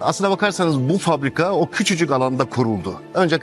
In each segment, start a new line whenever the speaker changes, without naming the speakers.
Aslına bakarsanız bu fabrika o küçücük alanda kuruldu. Önce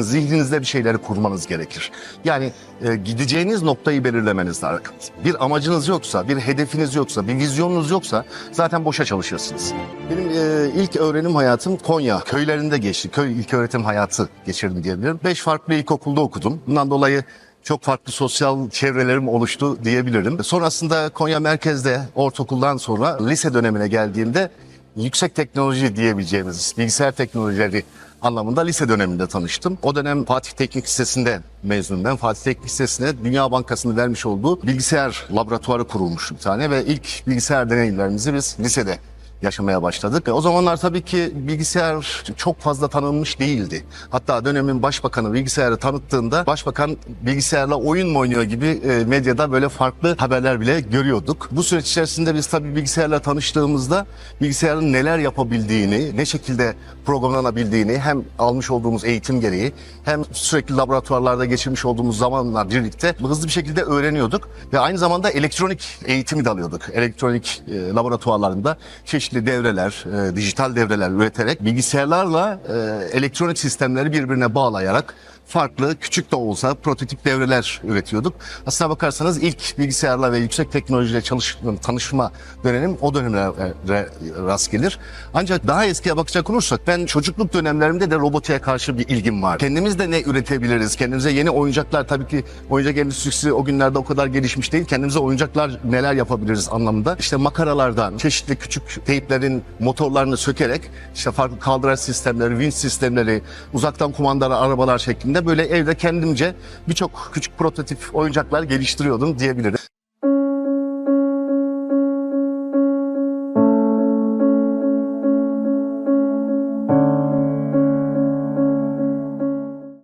zihninizde bir şeyleri kurmanız gerekir. Yani e, gideceğiniz noktayı belirlemeniz lazım. Bir amacınız yoksa, bir hedefiniz yoksa, bir vizyonunuz yoksa zaten boşa çalışırsınız. Benim e, ilk öğrenim hayatım Konya köylerinde geçti. Köy ilk öğretim hayatı geçirdim diyebilirim. Beş farklı ilkokulda okudum. Bundan dolayı çok farklı sosyal çevrelerim oluştu diyebilirim. Sonrasında Konya merkezde ortaokuldan sonra lise dönemine geldiğimde yüksek teknoloji diyebileceğimiz bilgisayar teknolojileri anlamında lise döneminde tanıştım. O dönem Fatih Teknik Lisesi'nde mezunum ben. Fatih Teknik Lisesi'ne Dünya Bankası'nın vermiş olduğu bilgisayar laboratuvarı kurulmuş bir tane ve ilk bilgisayar deneyimlerimizi biz lisede yaşamaya başladık. E, O zamanlar tabii ki bilgisayar çok fazla tanınmış değildi. Hatta dönemin başbakanı bilgisayarı tanıttığında başbakan bilgisayarla oyun mu oynuyor gibi e, medyada böyle farklı haberler bile görüyorduk. Bu süreç içerisinde biz tabii bilgisayarla tanıştığımızda bilgisayarın neler yapabildiğini, ne şekilde programlanabildiğini hem almış olduğumuz eğitim gereği hem sürekli laboratuvarlarda geçirmiş olduğumuz zamanlar birlikte hızlı bir şekilde öğreniyorduk ve aynı zamanda elektronik eğitimi de alıyorduk. Elektronik e, laboratuvarlarında çeşitli devreler, e, dijital devreler üreterek bilgisayarlarla e, elektronik sistemleri birbirine bağlayarak farklı küçük de olsa prototip devreler üretiyorduk. Aslına bakarsanız ilk bilgisayarla ve yüksek teknolojiyle çalış, tanışma dönemim o dönemlere rast gelir. Ancak daha eskiye bakacak olursak ben çocukluk dönemlerimde de robotiğe karşı bir ilgim var. Kendimiz de ne üretebiliriz? Kendimize yeni oyuncaklar tabii ki oyuncak endüstrisi o günlerde o kadar gelişmiş değil. Kendimize oyuncaklar neler yapabiliriz anlamında. İşte makaralardan çeşitli küçük teyplerin motorlarını sökerek işte farklı kaldıraç sistemleri, vinç sistemleri, uzaktan kumandalı arabalar şeklinde böyle evde kendimce birçok küçük prototip oyuncaklar geliştiriyordum diyebilirim.